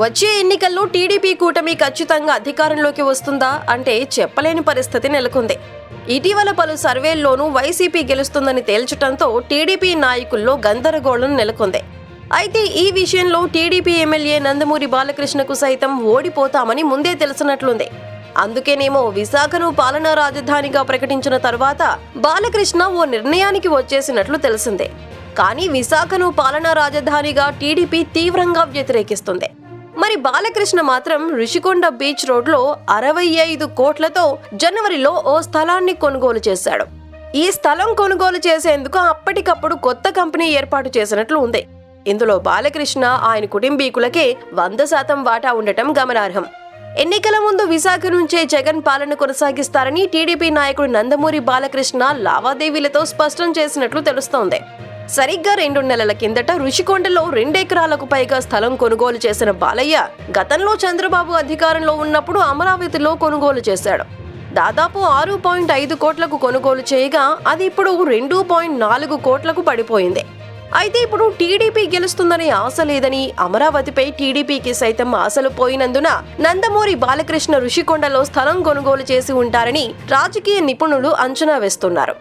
వచ్చే ఎన్నికల్లో టీడీపీ కూటమి ఖచ్చితంగా అధికారంలోకి వస్తుందా అంటే చెప్పలేని పరిస్థితి నెలకొంది. ఇటీవల పలు సర్వేల్లోనూ వైసీపీ గెలుస్తుందని తేల్చడంతో టీడీపీ నాయకుల్లో గందరగోళం నెలకొంది. అయితే ఈ విషయంలో టీడీపీ ఎమ్మెల్యే నందమూరి బాలకృష్ణకు సైతం ఓడిపోతామని ముందే తెలిసినట్లుంది. అందుకేనేమో విశాఖను పాలనా రాజధానిగా ప్రకటించిన తర్వాత బాలకృష్ణ ఓ నిర్ణయానికి వచ్చేసినట్లు తెలిసిందే. కానీ విశాఖను పాలనా రాజధానిగా టీడీపీ తీవ్రంగా వ్యతిరేకిస్తుంది. మరి బాలకృష్ణ మాత్రం రిషికొండ బీచ్ రోడ్లో అరవై ఐదు కోట్లతో జనవరిలో ఓ స్థలాన్ని కొనుగోలు చేశాడు. ఈ స్థలం కొనుగోలు చేసేందుకు అప్పటికప్పుడు కొత్త కంపెనీ ఏర్పాటు చేసినట్లు ఉంది. ఇందులో బాలకృష్ణ ఆయన కుటుంబీకులకే వంద శాతం వాటా ఉండటం గమనార్హం. ఎన్నికల ముందు విశాఖ నుంచే జగన్ పాలన కొనసాగిస్తారని టీడీపీ నాయకుడు నందమూరి బాలకృష్ణ లావాదేవీలతో స్పష్టం చేసినట్లు తెలుస్తోంది. సరిగ్గా రెండు నెలల కిందట రుషికొండలో రెండెకరాలకు పైగా స్థలం కొనుగోలు చేసిన బాలయ్య గతంలో చంద్రబాబు అధికారంలో ఉన్నప్పుడు అమరావతిలో కొనుగోలు చేశాడు. దాదాపు ఆరు పాయింట్ ఐదు కోట్లకు కొనుగోలు చేయగా అది ఇప్పుడు రెండు పాయింట్ నాలుగు కోట్లకు పడిపోయింది. అయితే ఇప్పుడు టీడీపీ గెలుస్తుందనే ఆశ లేదని అమరావతిపై టీడీపీకి సైతం ఆశలు పోయినందున నందమూరి బాలకృష్ణ ఋషికొండలో స్థలం కొనుగోలు చేసి ఉంటారని రాజకీయ నిపుణులు అంచనా వేస్తున్నారు.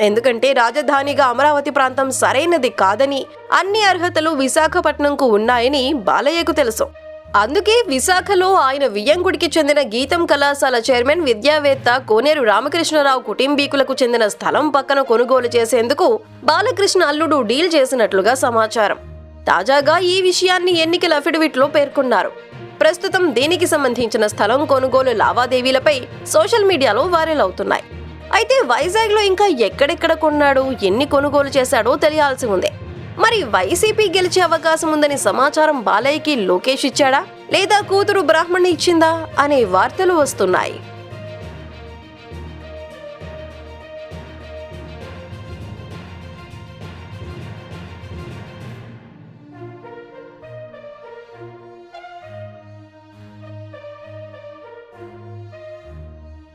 ఎందుకంటే రాజధానిగా అమరావతి ప్రాంతం సరైనది కాదని అన్ని అర్హతలు విశాఖపట్నంకు ఉన్నాయని బాలయ్యకు తెలుసు. అందుకే విశాఖలో ఆయన వియ్యంగుడికి చెందిన గీతం కళాశాల చైర్మన్ విద్యావేత్త కోనేరు రామకృష్ణరావు కుటుంబీకులకు చెందిన స్థలం పక్కన కొనుగోలు చేసేందుకు బాలకృష్ణ అల్లుడు డీల్ చేసినట్లుగా సమాచారం. తాజాగా ఈ విషయాన్ని ఎన్నికల అఫిడవిట్లో పేర్కొన్నారు. ప్రస్తుతం దీనికి సంబంధించిన స్థలం కొనుగోలు లావాదేవీలపై సోషల్ మీడియాలో వైరల్ అవుతున్నాయి. అయితే వైజాగ్లో ఇంకా ఎక్కడెక్కడ కొన్నాడు ఎన్ని కొనుగోలు చేశాడో తెలియాల్సి ఉంది. మరి వైసీపీ గెలిచే అవకాశం ఉందని సమాచారం బాలయ్యకి లోకేష్ ఇచ్చాడా? లేదా కూతురు బ్రాహ్మణి ఇచ్చిందా? అనే వార్తలు వస్తున్నాయి.